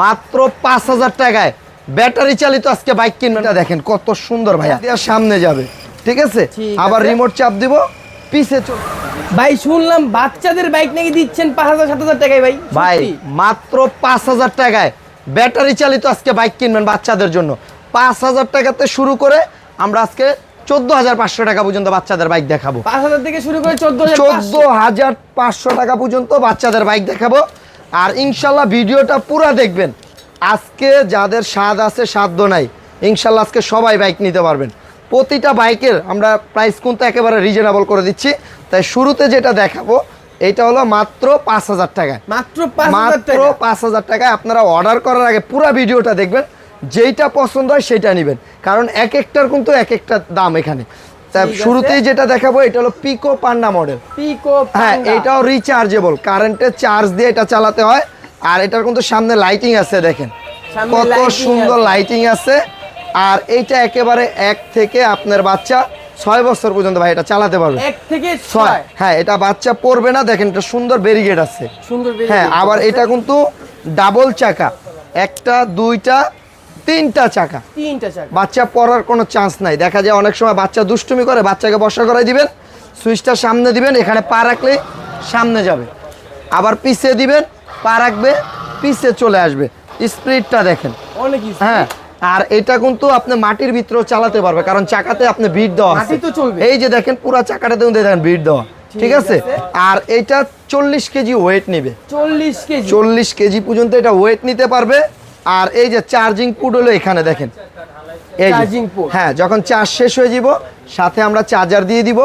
মাত্র পাঁচ হাজার টাকায় ব্যাটারি চালিত আজকে বাইক কিনবেন এটা দেখেন কত সুন্দর ভাইয়া। সামনে যাবে। ঠিক আছে? আবার রিমোট চাপ দিব পিছে চল। ভাই শুনলাম বাচ্চাদের বাইক নাকি দিচ্ছেন পাঁচ হাজার সাত হাজার টাকায় ভাই। ভাই মাত্র পাঁচ হাজার টাকায় ব্যাটারি চালিত আজকে বাইক কিনবেন বাচ্চাদের জন্য। পাঁচ হাজার টাকাতে শুরু করে আমরা আজকে চোদ্দ হাজার পাঁচশো টাকা পর্যন্ত বাচ্চাদের বাইক দেখাবো। পাঁচ হাজার থেকে শুরু করে চোদ্দ চোদ্দ হাজার পাঁচশো টাকা পর্যন্ত বাচ্চাদের বাইক দেখাবো। আর ইনশাল্লাহ ভিডিওটা পুরা দেখবেন। আজকে যাদের স্বাদ আছে সাধ্য নাই ইনশাল্লাহ আজকে সবাই বাইক নিতে পারবেন। প্রতিটা বাইকের আমরা প্রাইস কিন্তু একেবারে রিজনেবল করে দিচ্ছি। তাই শুরুতে যেটা দেখাবো এটা হলো মাত্র পাঁচ হাজার টাকায় মাত্র মাত্র পাঁচ হাজার টাকায় আপনারা অর্ডার করার আগে পুরো ভিডিওটা দেখবেন। যেইটা পছন্দ হয় সেটা নেবেন। কারণ এক একটার কিন্তু এক একটা দাম এখানে। শুরুতেই যেটা দেখাবো এটা হলো পিকো পান্না মডেল পিকো হ্যাঁ এটাও রিচার্জেবল কারেন্টে চার্জ দিয়ে এটা চালাতে হয়। আর এটার কিন্তু সামনে লাইটিং আছে দেখেন। কত সুন্দর লাইটিং আছে। আর এইটা একেবারে এক থেকে আপনার বাচ্চা ছয় বছর পর্যন্ত ভাই এটা চালাতে পারবে। এক থেকে ছয়। ছয়? হ্যাঁ এটা বাচ্চা পড়বে না দেখেন এটা সুন্দর ব্যারিগেড আছে। সুন্দর হ্যাঁ আবার এটা কিন্তু ডাবল চাকা। একটা দুইটা তিনটা চাকা। তিনটা চাকা। বাচ্চা পড়ার কোনো চান্স নাই। দেখা যায় অনেক সময় বাচ্চা দুষ্টুমি করে বাচ্চাকে বসা করাই দিবেন সুইচটা সামনে দিবেন এখানে পা রাখলে সামনে যাবে। আবার পিছে দিবেন পা রাখবে পিছে চলে আসবে। স্পিডটা দেখেন। অনেক হ্যাঁ আর এটা কিন্তু আপনি মাটির ভিতরেও চালাতে পারবে কারণ চাকাতে আপনি ভিড় দেওয়া আছে। তো চলবে। এই যে দেখেন পুরা চাকাটাতে কিন্তু দেখেন ভিড় দেওয়া। ঠিক আছে। আর এটা চল্লিশ কেজি ওয়েট নেবে। চল্লিশ কেজি। চল্লিশ কেজি পর্যন্ত এটা ওয়েট নিতে পারবে। আর এই যে চার্জিং পুড হলো এখানে দেখেন। এই। Charging হ্যাঁ যখন চার্জ শেষ হয়ে যাব সাথে আমরা চার্জার দিয়ে দিব।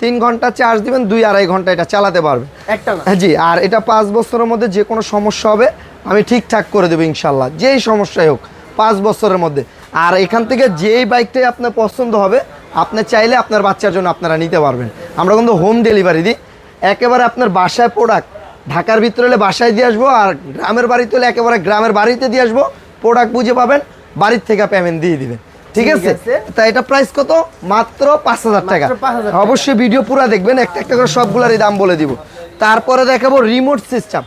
তিন ঘণ্টা চার্জ দিবেন দুই আড়াই ঘণ্টা এটা চালাতে পারবে একটা না। হ্যাঁ, জি আর এটা পাঁচ বছরের মধ্যে যে কোনো সমস্যা হবে আমি ঠিকঠাক করে দেবো ইনশাল্লাহ যেই সমস্যাই হোক পাঁচ বছরের মধ্যে। আর এখান থেকে যেই বাইকটাই আপনার পছন্দ হবে আপনি চাইলে আপনার বাচ্চার জন্য আপনারা নিতে পারবেন। আমরা কিন্তু হোম ডেলিভারি দিই। একেবারে আপনার বাসায় প্রোডাক্ট ঢাকার ভিতরে হলে বাসায় দিয়ে আসব আর গ্রামের বাড়িতে হলে একেবারে গ্রামের বাড়িতে দিয়ে আসব। প্রোডাক্ট বুঝে পাবেন বাড়ির থেকে পেমেন্ট দিয়ে দিবেন। ঠিক আছে। তা এটা প্রাইস কত? মাত্র পাঁচ হাজার টাকা। মাত্র 5,000 টাকা। অবশ্যই ভিডিও পুরো দেখবেন একটা একটা করে সবগুলারই দাম বলে দিব। তারপরে দেখাবো রিমোট সিস্টেম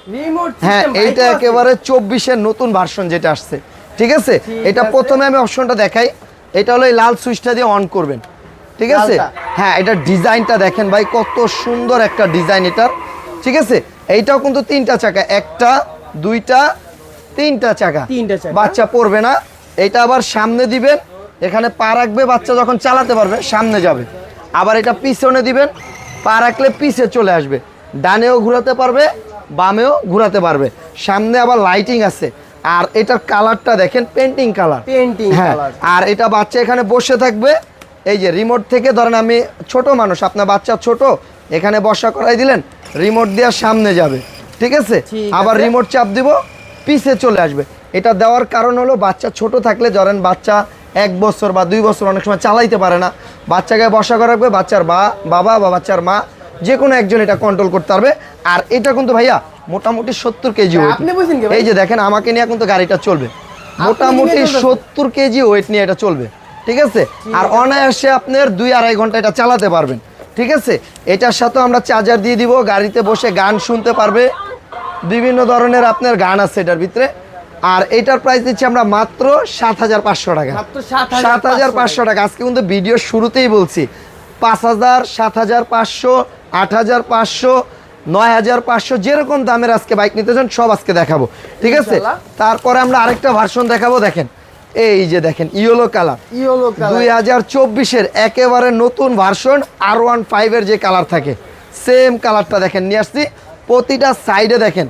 হ্যাঁ এইটা একেবারে চব্বিশের নতুন ভার্সন যেটা আসছে। ঠিক আছে? এটা প্রথমে আমি অপশনটা দেখাই। এটা হলো এই লাল সুইচটা দিয়ে অন করবেন। ঠিক আছে? হ্যাঁ এটা ডিজাইনটা দেখেন ভাই কত সুন্দর একটা ডিজাইন এটার। ঠিক আছে? এইটাও কিন্তু তিনটা চাকা একটা দুইটা তিনটা চাকা। তিনটা চাকা। বাচ্চা পড়বে না এটা আবার সামনে দিবেন এখানে পা রাখবে বাচ্চা যখন চালাতে পারবে সামনে যাবে। আবার এটা পিছনে দিবেন পা রাখলে পিছে চলে আসবে। ডানেও ঘোরাতে পারবে বামেও ঘোরাতে পারবে। সামনে আবার লাইটিং আছে। আর এটার কালারটা দেখেন পেন্টিং কালার পেন্টিং হ্যাঁ আর এটা বাচ্চা এখানে বসে থাকবে। এই যে রিমোট থেকে ধরেন আমি ছোট মানুষ আপনার বাচ্চা ছোট এখানে বসা করাই দিলেন রিমোট দেওয়ার সামনে যাবে ঠিক আছে? আবার রিমোট চাপ দিব পিছে চলে আসবে। এটা দেওয়ার কারণ হলো বাচ্চা ছোট থাকলে ধরেন বাচ্চা এক বছর বা দুই বছর অনেক সময় চালাইতে পারে না। বাচ্চাকে বসা করা রাখবে বাচ্চার বা বাবা বা বাচ্চার মা যে কোনো একজন এটা কন্ট্রোল করতে পারবে। আর এটা কিন্তু ভাইয়া মোটামুটি সত্তর কেজি ওয়েট? এই যে দেখেন আমাকে নিয়ে কিন্তু গাড়িটা চলবে। মোটামুটি সত্তর কেজি ওয়েট নিয়ে এটা চলবে ঠিক আছে? আর অনায়াসে আপনার দুই আড়াই ঘণ্টা এটা চালাতে পারবেন। ঠিক আছে? এটার সাথে আমরা চার্জার দিয়ে দিব গাড়িতে বসে গান শুনতে পারবে। বিভিন্ন ধরনের আপনার গান আছে এটার ভিতরে। আর এটার প্রাইস দিচ্ছি আমরা মাত্র সাত হাজার পাঁচশো টাকা। সাত হাজার পাঁচশো টাকা। আজকে কিন্তু ভিডিও শুরুতেই বলছি। পাঁচ হাজার সাত হাজার পাঁচশো আট হাজার পাঁচশো নয় হাজার পাঁচশো যেরকম দামের আজকে বাইক নিতে চান সব আজকে দেখাবো। ঠিক আছে? তারপরে আমরা আরেকটা ভার্সন দেখাবো দেখেন। এই যে দেখেন ইয়েলো কালার। ইয়েলো দুই হাজার চব্বিশের একেবারে নতুন ভার্সন আর ওয়ান ফাইভের যে কালার থাকে সেম কালারটা দেখেন নিয়ে আসছি। প্রতিটা সাইডে দেখেন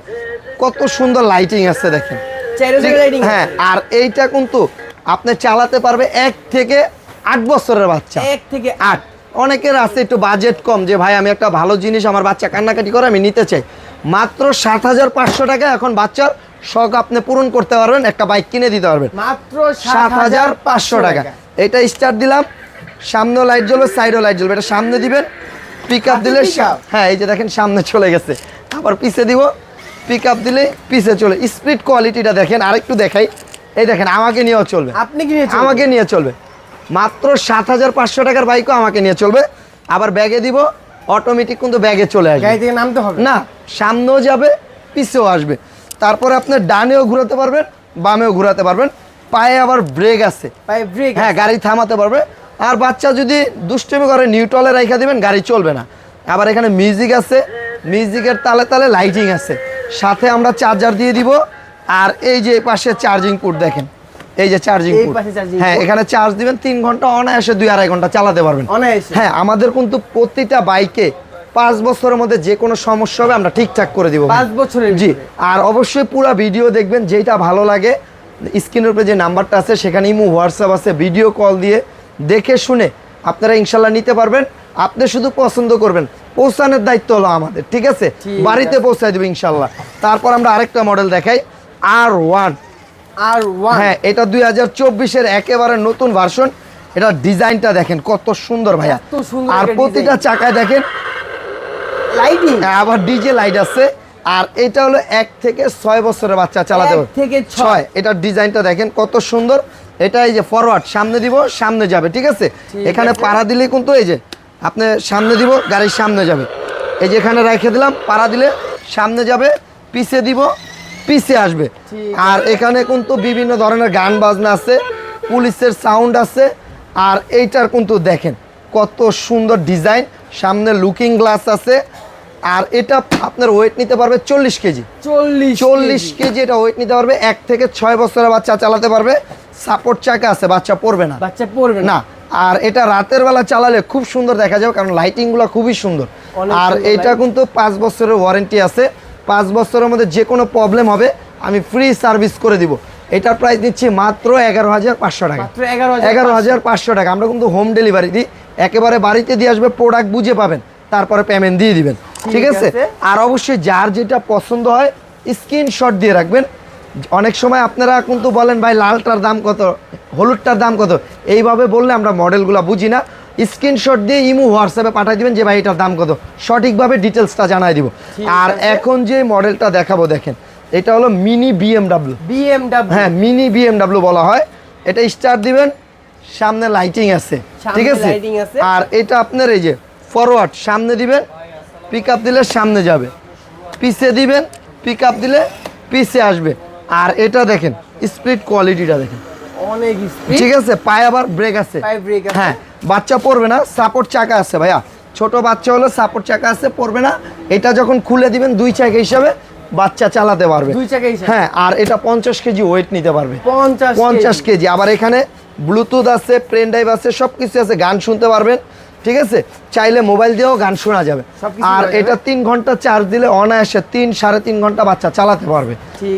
কত সুন্দর লাইটিং আছে দেখেন। হ্যাঁ আর এইটা কিন্তু আপনি চালাতে পারবে এক থেকে আট বছরের বাচ্চা। এক থেকে আট। অনেকের আছে একটু বাজেট কম যে ভাই আমি একটা ভালো জিনিস আমার বাচ্চা কান্নাকাটি করে আমি নিতে চাই। মাত্র সাত হাজার পাঁচশো টাকা এখন বাচ্চার শখ আপনি পূরণ করতে পারবেন একটা বাইক কিনে দিতে পারবেন। মাত্র সাত হাজার পাঁচশো টাকা। এটা স্টার্ট দিলাম সামনেও লাইট জ্বলবে সাইডও লাইট জ্বলবে। এটা সামনে দিবেন পিক আপ দিলে হ্যাঁ এই যে দেখেন সামনে চলে গেছে। আবার পিছে দিব পিক আপ দিলে পিছে চলে। স্পিড কোয়ালিটিটা দেখেন আরেকটু দেখাই। এই দেখেন আমাকে নিয়েও চলবে। আপনি কি আমাকে নিয়ে চলবে। মাত্র সাত হাজার পাঁচশো টাকার বাইকও আমাকে নিয়ে চলবে। আবার ব্যাগে দিব অটোমেটিক কিন্তু ব্যাগে চলে আসবে। নামতে হবে? না সামনেও যাবে পিছেও আসবে। তারপরে আপনি ডানেও ঘোরাতে পারবেন বামেও ঘোরাতে পারবেন। পায়ে আবার ব্রেক আছে। ভাই ব্রেক হ্যাঁ গাড়ি থামাতে পারবে। আর বাচ্চা যদি দুষ্টুমি করে নিউট্রালে রেখে দিবেন গাড়ি চলবে না। আবার এখানে মিউজিক আছে। মিউজিকের তালে তালে লাইটিং আছে। সাথে আমরা চার্জার দিয়ে দিব। আর এই যে পাশে চার্জিং পোর্ট দেখেন। এই যে চার্জিং পোর্ট হ্যাঁ এখানে চার্জ দিবেন তিন ঘণ্টা অনায়াসে দুই আড়াই ঘণ্টা চালাতে পারবেন। হ্যাঁ আমাদের কিন্তু প্রতিটা বাইকে পাঁচ বছরের মধ্যে যে কোনো সমস্যা হবে আমরা ঠিকঠাক করে দিব। পাঁচ বছরের জি আর অবশ্যই পুরো ভিডিও দেখবেন যেটা ভালো লাগে স্ক্রিনের উপরে যে নাম্বারটা আছে সেখানে ইমো হোয়াটসঅ্যাপ আছে ভিডিও কল দিয়ে দেখে শুনে আপনারা ইনশাল্লাহ নিতে পারবেন। আপনি শুধু পছন্দ করবেন পৌঁছানোর দায়িত্ব হলো আমাদের ঠিক আছে? বাড়িতে পৌঁছায় দেবো ইনশাল্লাহ। তারপর আমরা আরেকটা মডেল দেখাই আর ওয়ান আর ওয়ান হ্যাঁ এটা দুই হাজার চব্বিশের একেবারে নতুন ভার্সন এটা ডিজাইনটা দেখেন কত সুন্দর ভাইয়া। আর প্রতিটা। চাকায় দেখেন লাইটিং আবার ডিজে লাইট আছে। আর এটা হলো এক থেকে ছয় বছরের বাচ্চা চালাতে পারবে থেকে ছয়। এটার ডিজাইনটা দেখেন কত সুন্দর। এটা এই যে ফরওয়ার্ড সামনে দিব সামনে যাবে ঠিক আছে? এখানে পাড়া দিলেই কিন্তু এই যে আপনি সামনে দিব গাড়ির সামনে যাবে। এই যে এখানে রেখে দিলাম পাড়া দিলে সামনে যাবে পিছিয়ে দিব পিছিয়ে আসবে। আর এখানে কিন্তু বিভিন্ন ধরনের গান বাজনা আছে পুলিশের সাউন্ড আছে আর এইটার কিন্তু দেখেন কত সুন্দর ডিজাইন। সামনে লুকিং গ্লাস আছে আর এটা আপনার ওয়েট নিতে পারবে চল্লিশ কেজি। চল্লিশ চল্লিশ কেজি। এটা ওয়েট নিতে পারবে এক থেকে ছয় বছরের বাচ্চা চালাতে পারবে। সাপোর্ট চাকা আছে বাচ্চা পড়বে না। বাচ্চা পড়বে না। আর এটা রাতের বেলা চালালে খুব সুন্দর দেখা যাবে কারণ লাইটিংগুলো খুবই সুন্দর। আর এটা কিন্তু পাঁচ বছরের ওয়ারেন্টি আছে। পাঁচ বছরের মধ্যে যে কোনো প্রবলেম হবে আমি ফ্রি সার্ভিস করে দিব। এটার প্রাইস দিচ্ছি মাত্র এগারো হাজার পাঁচশো টাকা। এগারো হাজার পাঁচশো। টাকা। আমরা কিন্তু হোম ডেলিভারি দিই। একেবারে বাড়িতে দিয়ে আসবে প্রোডাক্ট বুঝে পাবেন। তারপরে পেমেন্ট দিয়ে দিবেন। ঠিক আছে। আর অবশ্যই যার যেটা পছন্দ হয় স্ক্রিনশট দিয়ে রাখবেন। অনেক সময় আপনারা কিন্তু বলেন ভাই লালটার দাম কত? হলুদটার দাম কত? এইভাবে বললে আমরা মডেলগুলো বুঝি না। স্ক্রিনশট দিয়ে ইমো হোয়াটসঅ্যাপে পাঠিয়ে দিবেন যে ভাই এটার দাম কত? সঠিকভাবে ডিটেলসটা জানাই দিব। আর এখন যে মডেলটা দেখাবো দেখেন এটা হলো মিনি বিএমডাব্লিউ বিএমডব্লিউ হ্যাঁ মিনি বিএমডাব্লিউ বলা হয়। এটা স্টার দিবেন সামনে লাইটিং আছে। ঠিক আছে। আর এটা আপনার এই যে ফরওয়ার্ড সামনে দিবেন পিক আপ দিলে সামনে যাবে। পিছে দিবেন পিক আপ দিলে পিছে আসবে। আর এটা দেখেন স্পিড কোয়ালিটিটা দেখেন। অনেক ঠিক আছে? পায়ে আবার ব্রেক আছে। হ্যাঁ বাচ্চা পড়বে না সাপোর্ট চাকা আছে ভাইয়া। ছোট বাচ্চা হলো সাপোর্ট চাকা আছে পড়বে না। এটা যখন খুলে দিবেন দুই চাকা হিসাবে বাচ্চা চালাতে পারবে। দুই চাকা হিসাবে? হ্যাঁ আর এটা পঞ্চাশ কেজি ওয়েট নিতে পারবে। পঞ্চাশ পঞ্চাশ কেজি। আবার এখানে ব্লুটুথ আছে পেন ড্রাইভ আছে সব কিছু আছে। গান শুনতে পারবেন। ঠিক আছে? চাইলে মোবাইল দিয়েও গান শোনা যাবে। আর এটা তিন ঘণ্টা চার্জ দিলে অনায়াসে তিন সাড়ে তিন ঘণ্টা বাচ্চা চালাতে পারবে।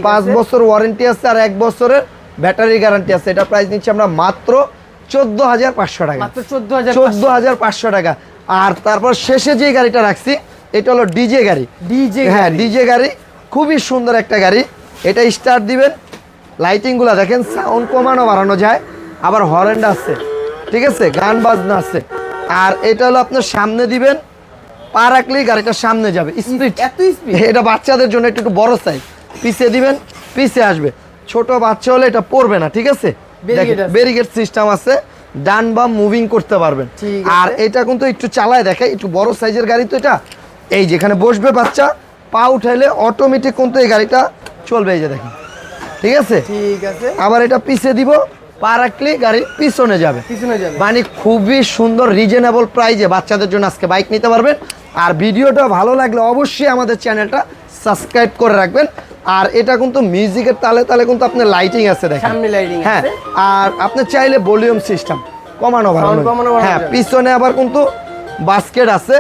পাঁচ বছর ওয়ারেন্টি আছে আর এক বছরের ব্যাটারি গ্যারান্টি আছে। এটা প্রাইস নিচ্ছি আমরা মাত্র চোদ্দ হাজার পাঁচশো টাকা। চোদ্দ হাজার পাঁচশো। টাকা। আর তারপর শেষে যে গাড়িটা রাখছি এটা হলো ডিজে গাড়ি। ডিজে হ্যাঁ ডিজে গাড়ি। খুবই সুন্দর একটা গাড়ি। এটা স্টার্ট দিবেন। লাইটিংগুলো দেখেন সাউন্ড কমানো বাড়ানো যায়। আবার হরেন্ড আছে। ঠিক আছে? গান বাজনা আছে। আর এটা হলো আপনার সামনে দিবেন পা রাখলেই গাড়িটা সামনে যাবে স্পিড। এত স্পিড? এটা বাচ্চাদের জন্য একটু বড় সাইজ পিছিয়ে দিবেন পিছিয়ে আসবে। ছোট বাচ্চা হলে এটা পড়বে না ঠিক আছে? ব্যারিকেড সিস্টেম আছে। ডান বাম মুভিং করতে পারবেন। আর এটা কিন্তু একটু চালায় দেখে একটু বড় সাইজের গাড়ি তো এটা। এই যেখানে বসবে বাচ্চা পা উঠাইলে অটোমেটিক কিন্তু এই গাড়িটা চলবে এই যে দেখেন। ঠিক আছে? ঠিক আছে। আবার এটা পিছিয়ে দিব পা রাখলে গাড়ি পিছনে যাবে। পিছনে যাবে। মানে খুবই সুন্দর রিজনেবল প্রাইজে বাচ্চাদের জন্য আজকে বাইক নিতে পারবেন। আর ভিডিওটা ভালো লাগলে অবশ্যই আমাদের চ্যানেলটা সাবস্ক্রাইব করে রাখবেন। আর এটা কিন্তু মিউজিকের তালে তালে কিন্তু আপনার লাইটিং আছে দেখেন। সামনে lighting হ্যাঁ আর আপনি চাইলে ভলিউম সিস্টেম কমানো বাড়ানো কমানো হ্যাঁ পিছনে আবার কিন্তু বাস্কেট আছে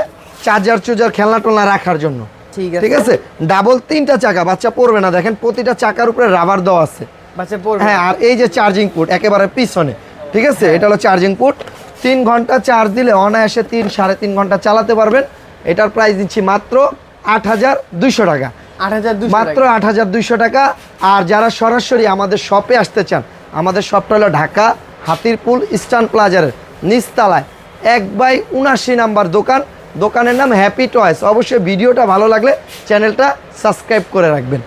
চার্জার চুজার খেলনা টোলনা রাখার জন্য। ঠিক আছে। ঠিক আছে? ডাবল তিনটা চাকা বাচ্চা পড়বে না। দেখেন প্রতিটা চাকার উপরে রাবার দেওয়া আছে। হ্যাঁ আর এই যে চার্জিং পোর্ট একেবারে পিছনে ঠিক আছে? এটা হলো চার্জিং পোর্ট তিন ঘণ্টা চার্জ দিলে অনায়াসে তিন সাড়ে তিন ঘণ্টা চালাতে পারবেন। এটার প্রাইস দিচ্ছি মাত্র আট হাজার দুইশো টাকা। আট হাজার দুশো মাত্র আট হাজার দুইশো টাকা। আর যারা সরাসরি আমাদের শপে আসতে চান আমাদের শপটা হলো ঢাকা হাতিরপুল ইস্টার্ন প্লাজারের নিচতলায়। এক বাই উনাশি নাম্বার দোকান। দোকানের নাম হ্যাপি টয়েস অবশ্যই ভিডিওটা ভালো লাগলে চ্যানেলটা সাবস্ক্রাইব করে রাখবেন।